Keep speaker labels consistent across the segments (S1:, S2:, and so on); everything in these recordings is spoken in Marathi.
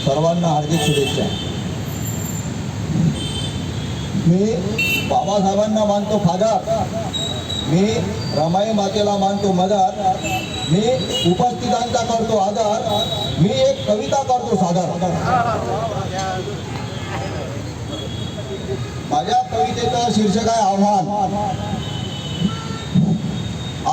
S1: सर्वांना हार्दिक शुभेच्छा. मी बाबासाहेबांना मानतो फादर मी रमाई मातेला मानतो मदर. मी उपस्थितांचा करतो आदर. मी एक कविता करतो सादर. माझ्या कवितेचं शीर्षक आहे आव्हान.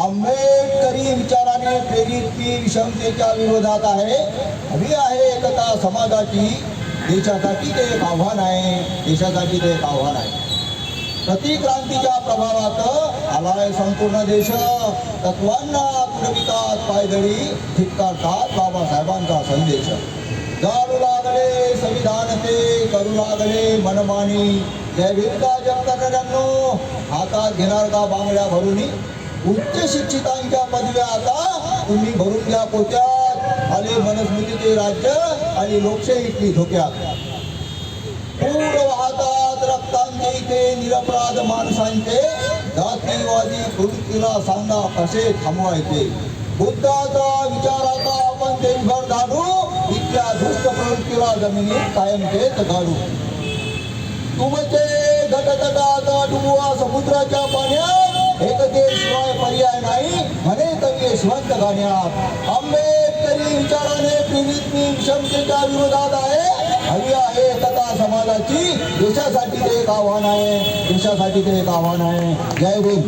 S1: आंबेडकरी विचाराने प्रेरित ती विषमतेच्या विरोधात आहे. हवी आहे एकता समाजाची. देशासाठी ते एक आव्हान आहे. देशासाठी ते एक आव्हान आहे. प्रतिक्रांतीच्या प्रभावात आलाय संपूर्ण देश. तत्वांना पुरवितात पायदळी ठिपकारतात बाबासाहेबांचा संदेश. जाणू लागले संविधान ते करू लागले मनमानी. जय भीमका जनकऱ्यांनो हातात घेणार का बांगड्या भरूनी? उच्च शिक्षितांच्या पदव्या आता तुम्ही भरून घ्या पोत्यात. आले मनस्मृतीचे राज्य आणि लोकशाही इथली धोक्यात. पूर वाहतात रक्तांचे इथे निरपराध माणसांचे. जातीवादी कृतीला सांगा कसे थांबवायचे? बुद्धाचा विचाराचा आपण देशभर धाडू इथल्या दुष्ट प्रवृत्तीला जमिनीत कायमचेच घालू तुमचे घटतटात डुबवा समुद्राच्या पाण्यात. नाही. म्हणे कवी यशवंत गाण्यात आंबेडकरी विचाराने प्रेरित मी क्षमतेच्या विरोधात आहे. हवी आहे एकता समाजाची. देशासाठी ते एक आव्हान आहे. देशासाठी ते एक आव्हान आहे. जय भीम.